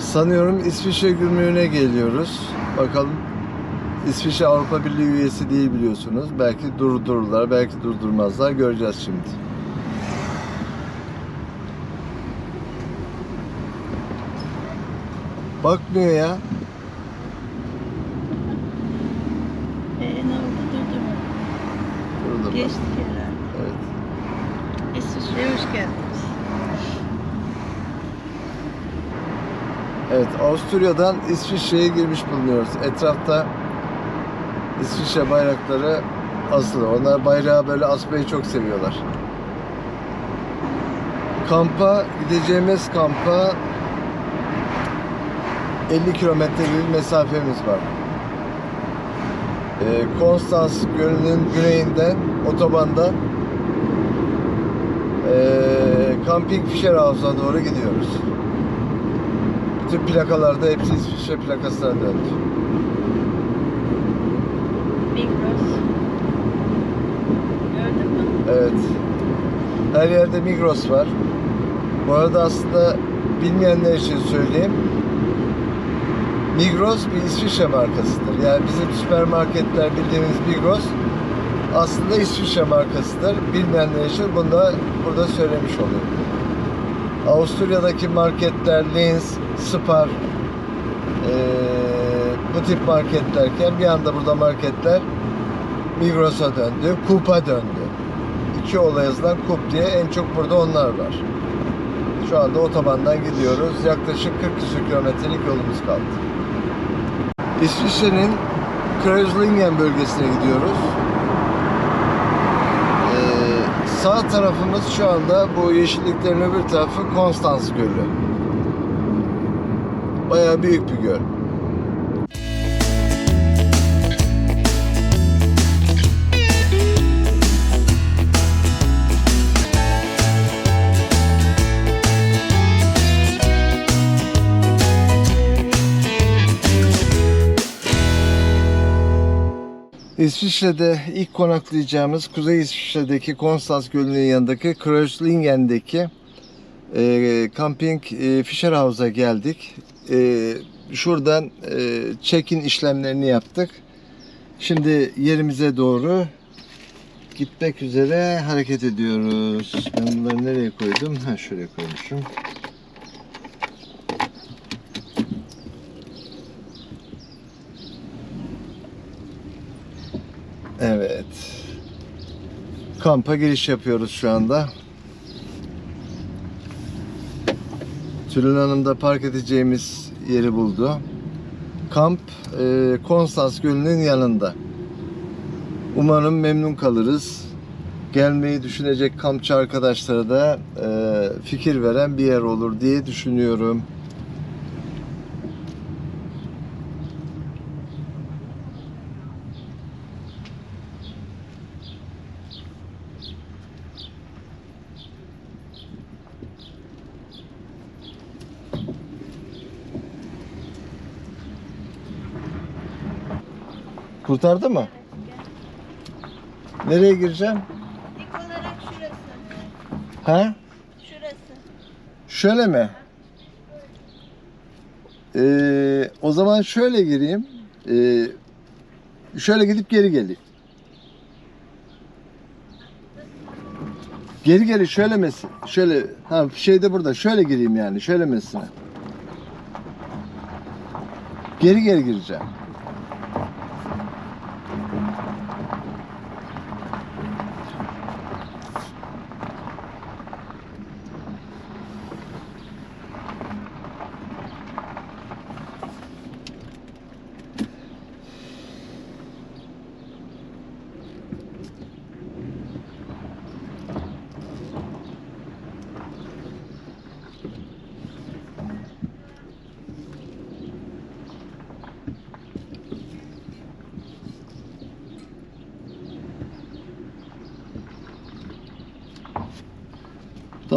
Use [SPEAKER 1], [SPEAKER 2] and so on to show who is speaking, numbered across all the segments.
[SPEAKER 1] Sanıyorum İsviçre gümrüğüne geliyoruz. Bakalım İsviçre Avrupa Birliği üyesi değil biliyorsunuz. Belki durdururlar, belki durdurmazlar. Göreceğiz şimdi. Bakmıyor ya.
[SPEAKER 2] Ee, ne oldu durdurma.
[SPEAKER 1] Burada
[SPEAKER 2] Geçtik herhalde.
[SPEAKER 1] Evet.
[SPEAKER 2] İsviçre'ye hoş geldiniz.
[SPEAKER 1] Evet, Avusturya'dan İsviçre'ye girmiş bulunuyoruz. Etrafta İsviçre bayrakları asılı. Onlar bayrağı böyle asmayı çok seviyorlar. Kampa, gideceğimiz kampa 50 kilometre bir mesafemiz var. Ee, Konstans Gölü'nün güneyinden, otobandan ee, Camping Fischer House'a doğru gidiyoruz. Bütün plakalarda hepsi İsviçre plakasına döndü.
[SPEAKER 2] Migros. Gördün mü?
[SPEAKER 1] Evet. Her yerde Migros var. Bu arada aslında bilmeyenler için söyleyeyim. Migros bir İsviçre markasıdır. Yani bizim süpermarketler bildiğimiz Migros aslında İsviçre markasıdır. Bilmeyenler için bunu da burada söylemiş oluyorum. Avusturya'daki marketler Linz, Spar eee, bu tip marketlerken bir anda burada marketler Migros'a döndü, Coop'a döndü. İki ola yazılan Coop diye en çok burada onlar var. Şu anda otobandan gidiyoruz. Yaklaşık 40 küsur kilometrelik yolumuz kaldı. İsviçre'nin Kreuzlingen bölgesine gidiyoruz. Ee, sağ tarafımız şu anda bu yeşilliklerin öbür tarafı Konstans Gölü. Bayağı büyük bir göl. İsviçre'de ilk konaklayacağımız Kuzey İsviçre'deki Konstans Gölü'nün yanındaki Kreuzlingen'deki e, Camping e, Fischer House'a geldik. E, şuradan e, check-in işlemlerini yaptık. Şimdi yerimize doğru gitmek üzere hareket ediyoruz. Ben bunları nereye koydum? Ha şuraya koymuşum. Evet. Kampa giriş yapıyoruz şu anda. Tülin Hanım da park edeceğimiz yeri buldu. Kamp e, Konstans Gölü'nün yanında. Umarım memnun kalırız. Gelmeyi düşünecek kampçı arkadaşlara da e, fikir veren bir yer olur diye düşünüyorum. Kurtardı mı? Nereye gireceğim?
[SPEAKER 2] İlk olarak şurası.
[SPEAKER 1] Ha?
[SPEAKER 2] Şurası.
[SPEAKER 1] Şöyle mi? Ee, o zaman şöyle gireyim. Ee, şöyle gidip geri geleyim. Geri geri şöyle mesin. Şöyle ha şey de burada. Şöyle gireyim yani. Şöyle mesine. Geri geri gireceğim.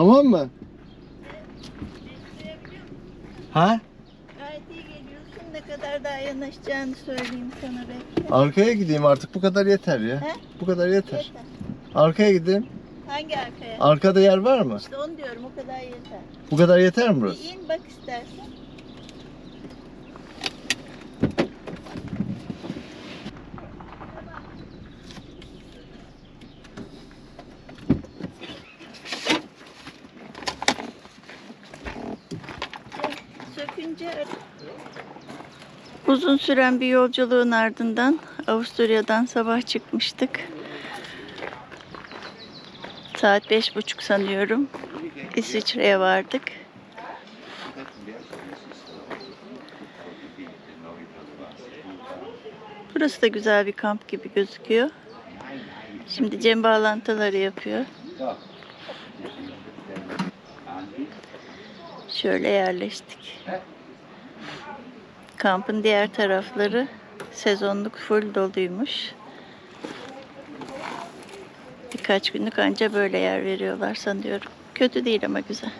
[SPEAKER 1] Tamam mı? Ha?
[SPEAKER 2] Gayet iyi geliyorsun. Ne kadar daha yanaşacağını söyleyeyim sana belki.
[SPEAKER 1] Arkaya gideyim artık bu kadar yeter ya.
[SPEAKER 2] He?
[SPEAKER 1] Bu kadar yeter.
[SPEAKER 2] Yeter.
[SPEAKER 1] Arkaya gideyim.
[SPEAKER 2] Hangi arkaya?
[SPEAKER 1] Arkada yer var mı?
[SPEAKER 2] İşte onu diyorum o kadar yeter.
[SPEAKER 1] Bu kadar yeter mi
[SPEAKER 2] Bir
[SPEAKER 1] burası?
[SPEAKER 2] in bak istersen. Uzun süren bir yolculuğun ardından Avusturya'dan sabah çıkmıştık. Saat beş buçuk sanıyorum. İsviçre'ye vardık. Burası da güzel bir kamp gibi gözüküyor. Şimdi Cem bağlantıları yapıyor. Şöyle yerleştik. Kampın diğer tarafları sezonluk full doluymuş. Birkaç günlük anca böyle yer veriyorlar sanıyorum. Kötü değil ama güzel.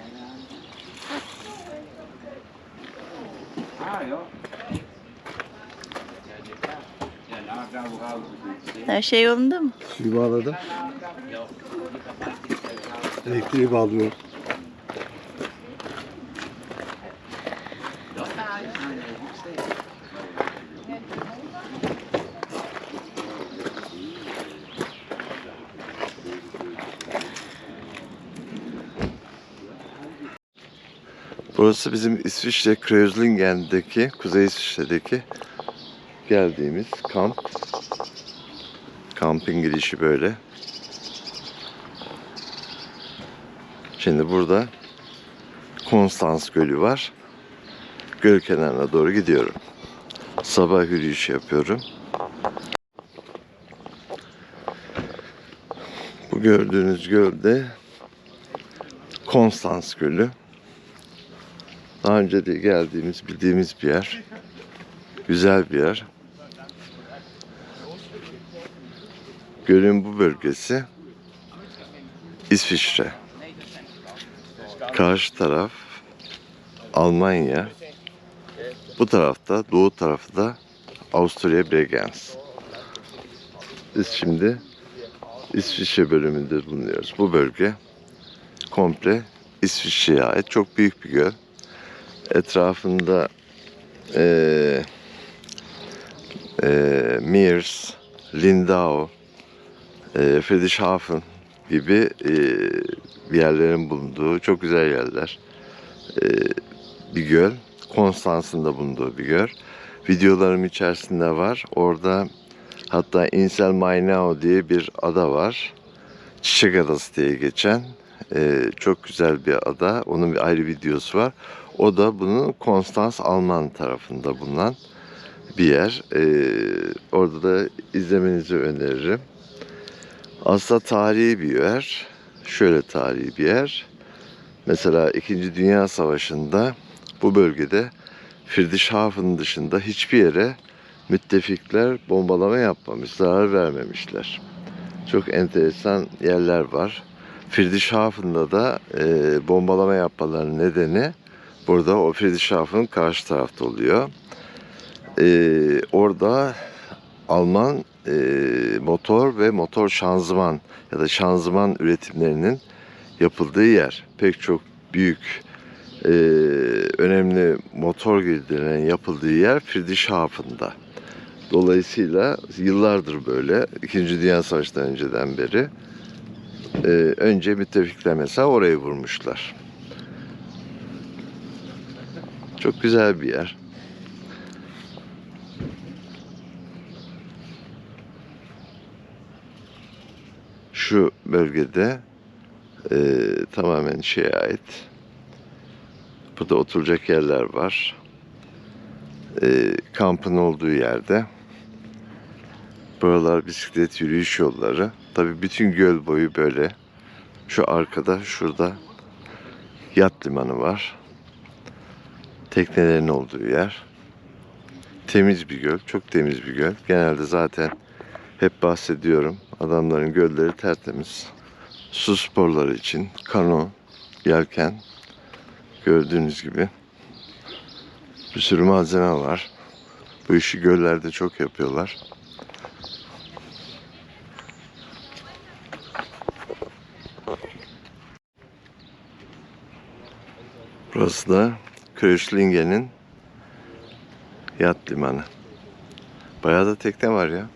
[SPEAKER 2] Her şey yolunda mı?
[SPEAKER 1] Suyu bağladım. Elektriği bağlıyorum. Burası bizim İsviçre Kreuzlingen'deki, Kuzey İsviçre'deki geldiğimiz kamp. Kampın girişi böyle. Şimdi burada Konstans Gölü var. Göl kenarına doğru gidiyorum. Sabah yürüyüş yapıyorum. Bu gördüğünüz göl de Konstans Gölü. Daha önce de geldiğimiz, bildiğimiz bir yer. Güzel bir yer. Gölün bu bölgesi İsviçre. Karşı taraf Almanya. Bu tarafta, doğu tarafı da Avusturya Bregenz. Biz şimdi İsviçre bölümünde bulunuyoruz. Bu bölge komple İsviçre'ye ait çok büyük bir göl. Etrafında eee eee Meers, Lindau, e, Friedrichshafen gibi e, yerlerin bulunduğu çok güzel yerler. E, bir göl. Konstans'ın da bulunduğu bir göl. Videolarım içerisinde var. Orada hatta Insel Mainau diye bir ada var. Çiçek Adası diye geçen. E, çok güzel bir ada. Onun bir ayrı videosu var. O da bunun Konstans Alman tarafında bulunan bir yer. E, orada da izlemenizi öneririm. Aslında tarihi bir yer. Şöyle tarihi bir yer. Mesela 2. Dünya Savaşı'nda bu bölgede Friedrichshafen dışında hiçbir yere müttefikler bombalama yapmamış, zarar vermemişler. Çok enteresan yerler var. Friedrichshafen'da da e, bombalama yapmalarının nedeni burada o Friedrichshafen karşı tarafta oluyor. E, orada Alman e, motor ve motor şanzıman ya da şanzıman üretimlerinin yapıldığı yer. Pek çok büyük e, önemli motor girdilerinin yapıldığı yer Friedrichshafen'da. Dolayısıyla yıllardır böyle, İkinci Dünya Savaşı'ndan önceden beri e, önce müttefikler mesela orayı vurmuşlar. Çok güzel bir yer. şu bölgede e, tamamen şeye ait. Burada oturacak yerler var. E, kampın olduğu yerde. Buralar bisiklet yürüyüş yolları. Tabii bütün göl boyu böyle. Şu arkada şurada yat limanı var. Teknelerin olduğu yer. Temiz bir göl, çok temiz bir göl. Genelde zaten hep bahsediyorum. Adamların gölleri tertemiz. Su sporları için kano, yelken gördüğünüz gibi bir sürü malzeme var. Bu işi göllerde çok yapıyorlar. Burası da Köşlinge'nin yat limanı. Bayağı da tekne var ya.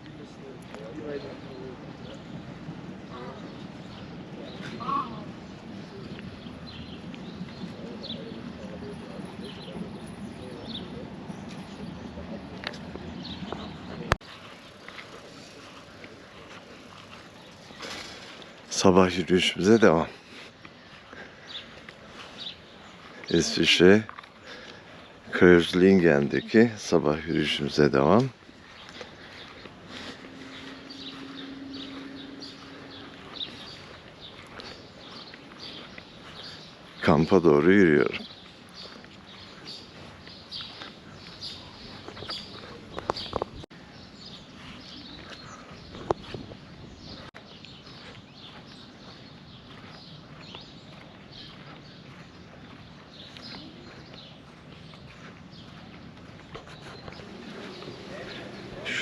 [SPEAKER 1] Sabah yürüyüşümüze devam. İsviçre Kreuzlingen'deki sabah yürüyüşümüze devam. Kampa doğru yürüyorum.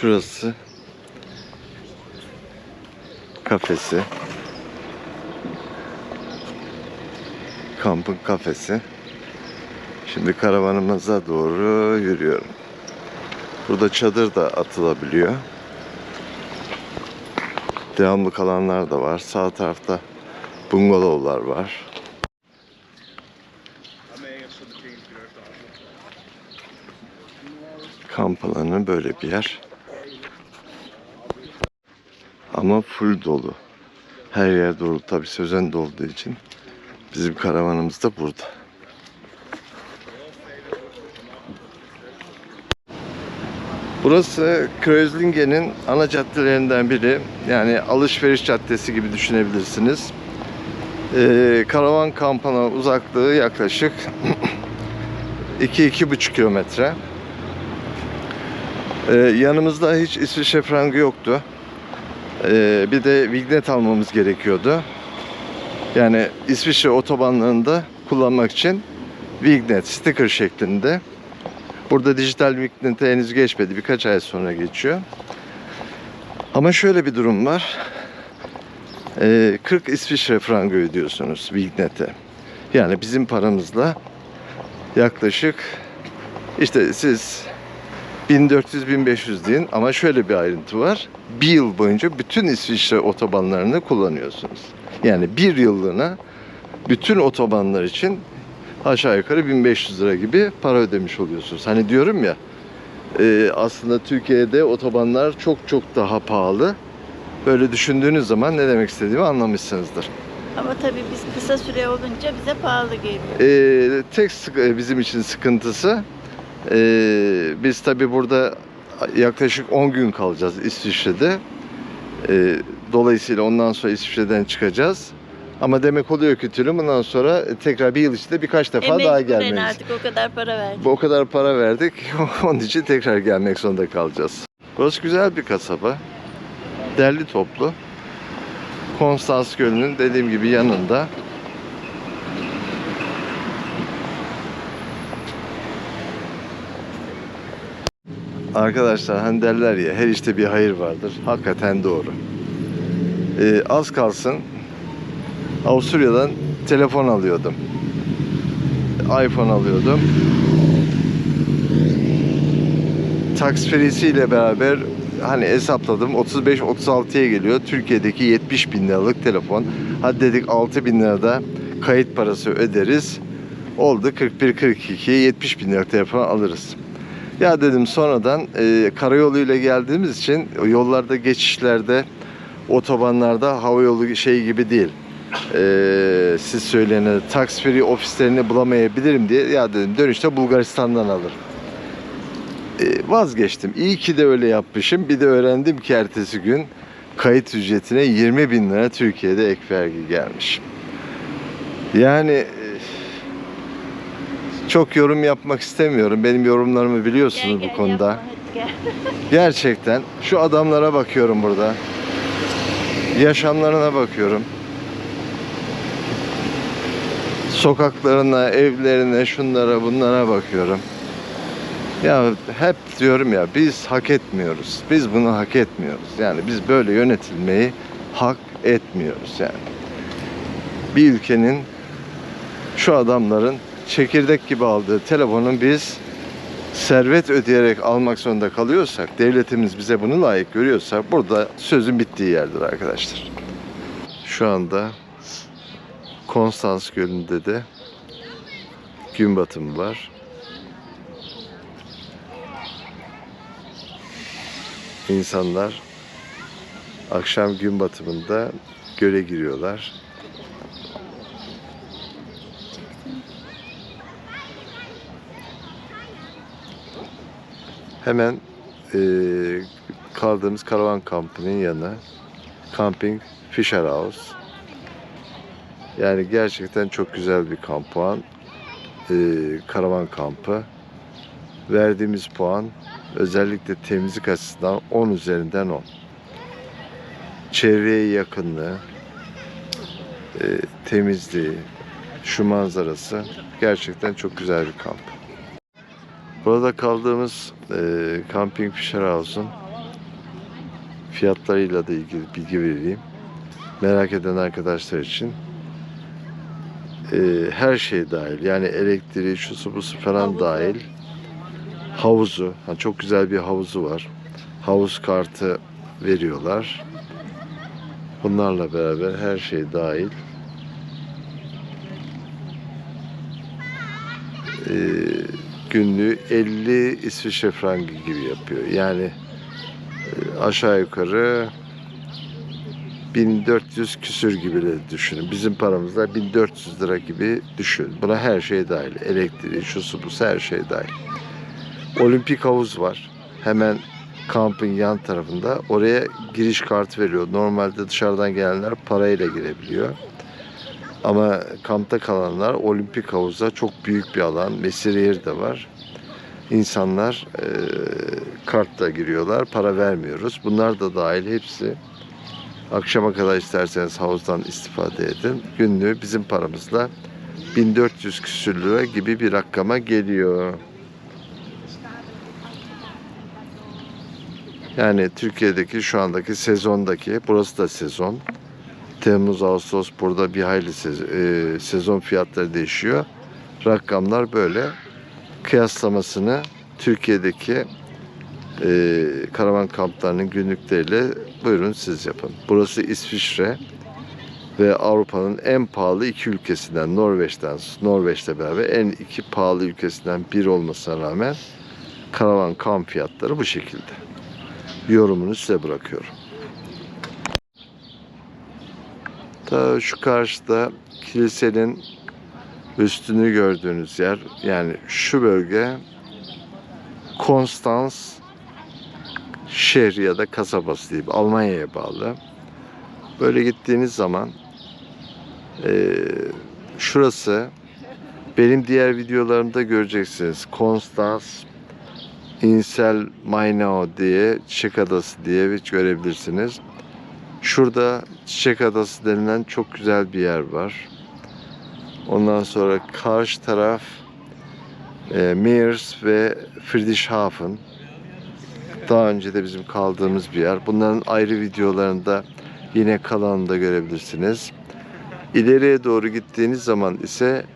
[SPEAKER 1] Şurası kafesi. Kampın kafesi. Şimdi karavanımıza doğru yürüyorum. Burada çadır da atılabiliyor. Devamlı kalanlar da var. Sağ tarafta bungalovlar var. Kamp alanı böyle bir yer. Ama full dolu. Her yer dolu. Tabi sözen de olduğu için bizim karavanımız da burada. Burası Kreuzlingen'in ana caddelerinden biri. Yani alışveriş caddesi gibi düşünebilirsiniz. Ee, karavan kampına uzaklığı yaklaşık 2-2,5 kilometre. Ee, yanımızda hiç İsviçre frangı yoktu. Ee, bir de vignet almamız gerekiyordu. Yani İsviçre otobanlarında kullanmak için vignet sticker şeklinde. Burada dijital vignete henüz geçmedi. Birkaç ay sonra geçiyor. Ama şöyle bir durum var. Ee, 40 İsviçre frangı ödüyorsunuz vignete. Yani bizim paramızla yaklaşık işte siz 1400-1500 deyin ama şöyle bir ayrıntı var. Bir yıl boyunca bütün İsviçre otobanlarını kullanıyorsunuz. Yani bir yıllığına bütün otobanlar için aşağı yukarı 1500 lira gibi para ödemiş oluyorsunuz. Hani diyorum ya e, aslında Türkiye'de otobanlar çok çok daha pahalı. Böyle düşündüğünüz zaman ne demek istediğimi anlamışsınızdır.
[SPEAKER 2] Ama tabii biz kısa süre olunca bize pahalı geliyor.
[SPEAKER 1] Ee, tek e, bizim için sıkıntısı e, biz tabi burada yaklaşık 10 gün kalacağız İsviçre'de. E, dolayısıyla ondan sonra İsviçre'den çıkacağız. Ama demek oluyor ki tülü bundan sonra tekrar bir yıl içinde birkaç defa
[SPEAKER 2] E,
[SPEAKER 1] daha gelmeliyiz.
[SPEAKER 2] artık o kadar para verdik.
[SPEAKER 1] O kadar para verdik. Onun için tekrar gelmek zorunda kalacağız. Burası güzel bir kasaba. Derli toplu. Konstans Gölü'nün dediğim gibi yanında. Arkadaşlar hani derler ya her işte bir hayır vardır. Hakikaten doğru. Ee, az kalsın Avusturya'dan telefon alıyordum. iPhone alıyordum. Tax beraber hani hesapladım 35-36'ya geliyor. Türkiye'deki 70 bin liralık telefon. Hadi dedik 6 bin lirada kayıt parası öderiz. Oldu 41-42 70 bin liralık telefon alırız. Ya dedim sonradan e, karayoluyla geldiğimiz için yollarda geçişlerde otobanlarda hava yolu şey gibi değil. E, siz söyleyene tax ofislerini bulamayabilirim diye ya dedim dönüşte Bulgaristan'dan alırım. E, vazgeçtim. İyi ki de öyle yapmışım. Bir de öğrendim ki ertesi gün kayıt ücretine 20 bin lira Türkiye'de ek vergi gelmiş. Yani çok yorum yapmak istemiyorum. Benim yorumlarımı biliyorsunuz
[SPEAKER 2] Gel,
[SPEAKER 1] bu
[SPEAKER 2] gel,
[SPEAKER 1] konuda.
[SPEAKER 2] yapma, gel.
[SPEAKER 1] Gerçekten şu adamlara bakıyorum burada. Yaşamlarına bakıyorum. Sokaklarına, evlerine, şunlara, bunlara bakıyorum. Ya hep diyorum ya biz hak etmiyoruz. Biz bunu hak etmiyoruz. Yani biz böyle yönetilmeyi hak etmiyoruz yani. Bir ülkenin şu adamların çekirdek gibi aldığı telefonun biz servet ödeyerek almak zorunda kalıyorsak, devletimiz bize bunu layık görüyorsa burada sözün bittiği yerdir arkadaşlar. Şu anda Konstans Gölü'nde de gün batımı var. İnsanlar akşam gün batımında göle giriyorlar. Hemen eee, kaldığımız karavan kampının yanı Camping Fisher House. Yani gerçekten çok güzel bir kampuan. Eee, karavan kampı. Verdiğimiz puan özellikle temizlik açısından 10 üzerinden 10. Çevreye yakınlığı, eee, temizliği, şu manzarası gerçekten çok güzel bir kamp. Burada kaldığımız eee Camping Fisher House'un fiyatlarıyla da ilgili bilgi vereyim. Merak eden arkadaşlar için Eee, her şey dahil. Yani elektriği, şusu busu falan dahil. Havuzu, ha, çok güzel bir havuzu var. Havuz kartı veriyorlar. Bunlarla beraber her şey dahil. Eee günlüğü 50 İsviçre frangı gibi yapıyor. Yani e, aşağı yukarı 1400 küsür gibi düşünün. Bizim paramızda 1400 lira gibi düşün. Buna her şey dahil. Elektriği, şusu busu her şey dahil. Olimpik havuz var. Hemen kampın yan tarafında. Oraya giriş kartı veriyor. Normalde dışarıdan gelenler parayla girebiliyor. Ama kampta kalanlar olimpik havuza çok büyük bir alan. Mesire yeri de var. İnsanlar e, kartla giriyorlar. Para vermiyoruz. Bunlar da dahil hepsi. Akşama kadar isterseniz havuzdan istifade edin. Günlüğü bizim paramızla 1400 küsür lira gibi bir rakama geliyor. Yani Türkiye'deki şu andaki sezondaki, burası da sezon. Temmuz, Ağustos burada bir hayli e, sezon fiyatları değişiyor. Rakamlar böyle. Kıyaslamasını Türkiye'deki e, karavan kamplarının günlükleriyle buyurun siz yapın. Burası İsviçre ve Avrupa'nın en pahalı iki ülkesinden Norveç'ten Norveç'le beraber en iki pahalı ülkesinden biri olmasına rağmen karavan kamp fiyatları bu şekilde. Yorumunu size bırakıyorum. Ta şu karşıda kilisenin üstünü gördüğünüz yer yani şu bölge Konstans şehri ya da kasabası diyeyim Almanya'ya bağlı. Böyle gittiğiniz zaman eee, şurası benim diğer videolarımda göreceksiniz. Konstans İnsel Mainau diye Çiçek Adası diye görebilirsiniz. Şurada Çiçek Adası denilen çok güzel bir yer var. Ondan sonra karşı taraf e, Meers ve Friedrichshafen. Daha önce de bizim kaldığımız bir yer. Bunların ayrı videolarında yine kalanında görebilirsiniz. İleriye doğru gittiğiniz zaman ise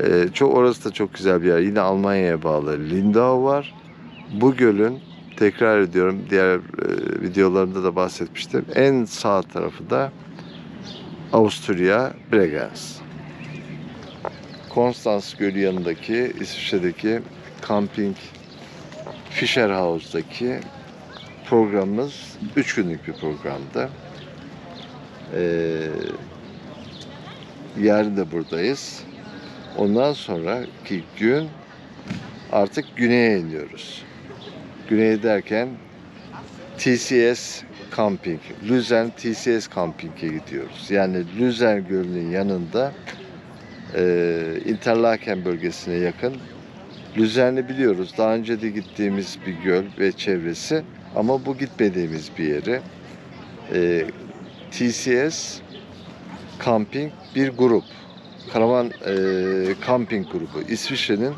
[SPEAKER 1] e, çok orası da çok güzel bir yer. Yine Almanya'ya bağlı Lindau var. Bu gölün tekrar ediyorum diğer e, videolarımda da bahsetmiştim. En sağ tarafı da Avusturya Bregenz. Konstans Gölü yanındaki İsviçre'deki Camping Fisher House'daki programımız 3 günlük bir programdı. Ee, yarın da buradayız. Ondan sonraki gün artık güneye iniyoruz. Güney derken TCS Camping, Lüzen TCS Camping'e gidiyoruz. Yani Lüzen Gölü'nün yanında e, Interlaken bölgesine yakın. Lüzen'i biliyoruz. Daha önce de gittiğimiz bir göl ve çevresi. Ama bu gitmediğimiz bir yeri. E, TCS Camping bir grup. Karavan e, kamping grubu. İsviçre'nin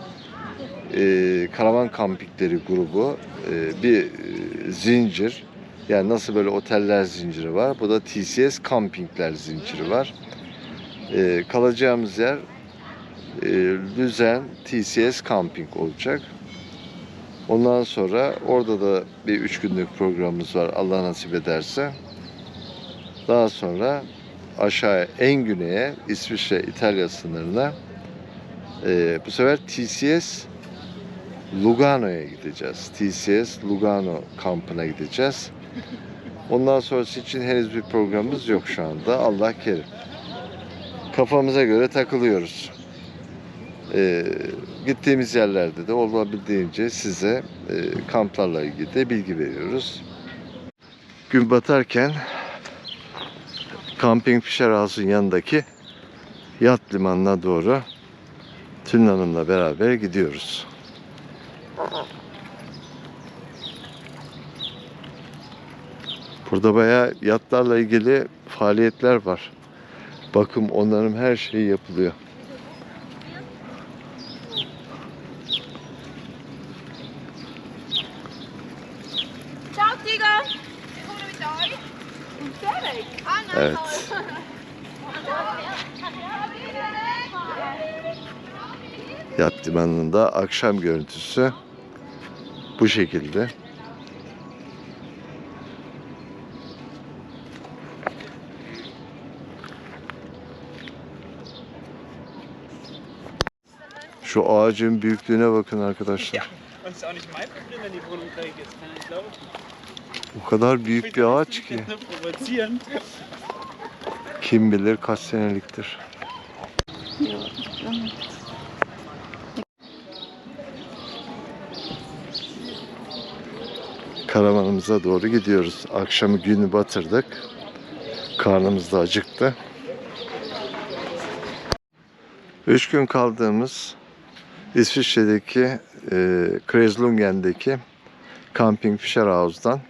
[SPEAKER 1] e, karavan kampikleri grubu bir e, zincir. Yani nasıl böyle oteller zinciri var. Bu da TCS kampingler zinciri var. E, kalacağımız yer e, Lüzen TCS Camping olacak. Ondan sonra orada da bir üç günlük programımız var Allah nasip ederse. Daha sonra aşağı en güneye İsviçre İtalya sınırına e, bu sefer TCS Lugano'ya gideceğiz. TCS Lugano kampına gideceğiz. Ondan sonrası için henüz bir programımız yok şu anda. Allah kerim. Kafamıza göre takılıyoruz. Ee, gittiğimiz yerlerde de olabildiğince size e, kamplarla ilgili de bilgi veriyoruz. Gün batarken Camping Fisher House'un yanındaki yat limanına doğru Tülin Hanım'la beraber gidiyoruz. Burada bayağı yatlarla ilgili faaliyetler var. Bakım, onarım her şeyi yapılıyor. Evet. Yat limanında akşam görüntüsü bu şekilde. Şu ağacın büyüklüğüne bakın arkadaşlar. O kadar büyük bir ağaç ki. Kim bilir kaç seneliktir.
[SPEAKER 2] Yok, tamam.
[SPEAKER 1] Karavanımıza doğru gidiyoruz. Akşamı günü batırdık. Karnımız da acıktı. Üç gün kaldığımız İsviçre'deki e, Kreuzlungen'deki Camping Fisher House'dan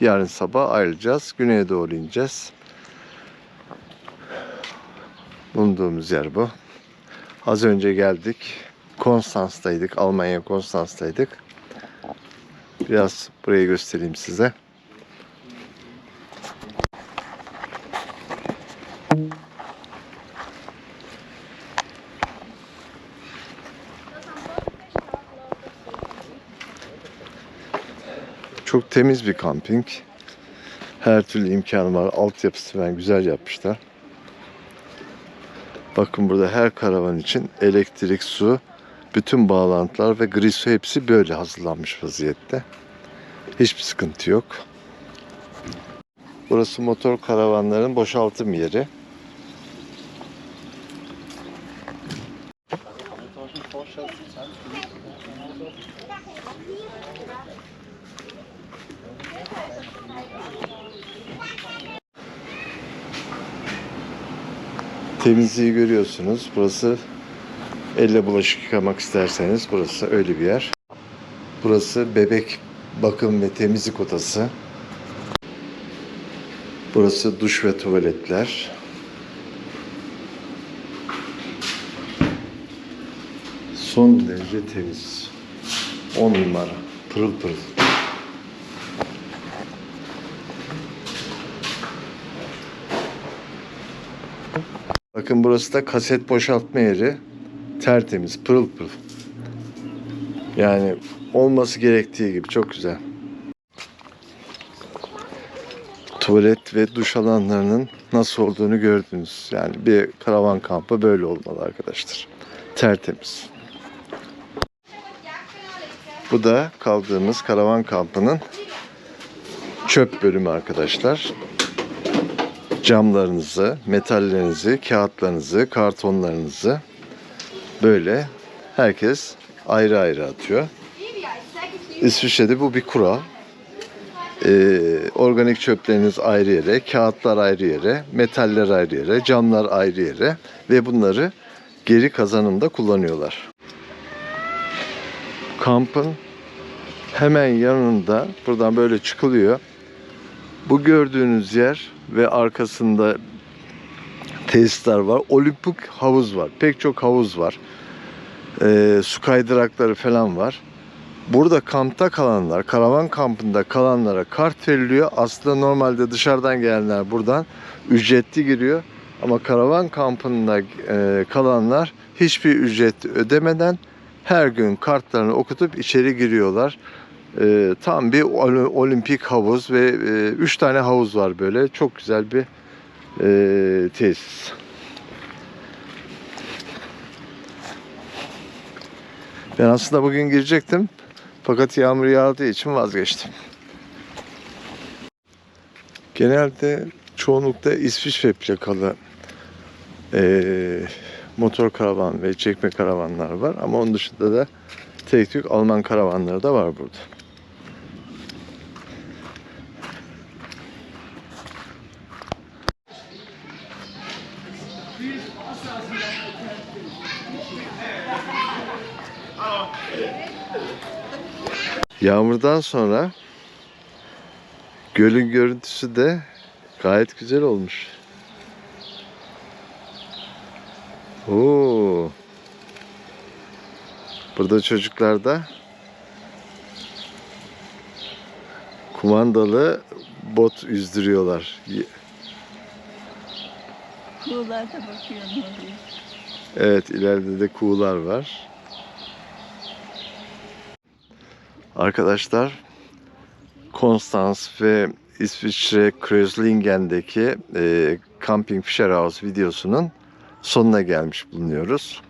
[SPEAKER 1] yarın sabah ayrılacağız. Güneye doğru ineceğiz. Bulunduğumuz yer bu. Az önce geldik. Konstans'taydık. Almanya Konstans'taydık. Biraz burayı göstereyim size. Çok temiz bir kamping. Her türlü imkanı var. Altyapısı falan güzel yapmışlar. Bakın burada her karavan için elektrik, su, bütün bağlantılar ve gri su hepsi böyle hazırlanmış vaziyette. Hiçbir sıkıntı yok. Burası motor karavanların boşaltım yeri. Temizliği görüyorsunuz. Burası elle bulaşık yıkamak isterseniz burası öyle bir yer. Burası bebek bakım ve temizlik odası. Burası duş ve tuvaletler. Son derece temiz. 10 numara. Pırıl pırıl. Bakın burası da kaset boşaltma yeri. Tertemiz, pırıl pırıl. Yani olması gerektiği gibi çok güzel. Tuvalet ve duş alanlarının nasıl olduğunu gördünüz. Yani bir karavan kampı böyle olmalı arkadaşlar. Tertemiz. Bu da kaldığımız karavan kampının çöp bölümü arkadaşlar. Camlarınızı, metallerinizi, kağıtlarınızı, kartonlarınızı böyle herkes ayrı ayrı atıyor. İsviçre'de bu bir kural. Ee, organik çöpleriniz ayrı yere, kağıtlar ayrı yere, metaller ayrı yere, camlar ayrı yere ve bunları geri kazanımda kullanıyorlar. Kampın hemen yanında buradan böyle çıkılıyor. Bu gördüğünüz yer ve arkasında tesisler var. Olimpik havuz var. Pek çok havuz var. Ee, su kaydırakları falan var. Burada kampta kalanlar, karavan kampında kalanlara kart veriliyor. Aslında normalde dışarıdan gelenler buradan ücretli giriyor. Ama karavan kampında e, kalanlar hiçbir ücret ödemeden her gün kartlarını okutup içeri giriyorlar. E, tam bir ol- olimpik havuz ve 3 tane havuz var böyle. Çok güzel bir e, tesis. Ben aslında bugün girecektim. Fakat yağmur yağdığı için vazgeçtim. Genelde çoğunlukta İsviçre plakalı eee, motor karavan ve çekme karavanlar var. Ama onun dışında da tek tük Alman karavanları da var burada. Yağmurdan sonra gölün görüntüsü de gayet güzel olmuş. Oo. Burada çocuklar da kumandalı bot yüzdürüyorlar. Ye-
[SPEAKER 2] Kuğular da bakıyor ne oluyor.
[SPEAKER 1] Evet ileride de kuğular var. Arkadaşlar Konstans ve İsviçre Kreuzlingen'deki e, Camping Fischer House videosunun sonuna gelmiş bulunuyoruz.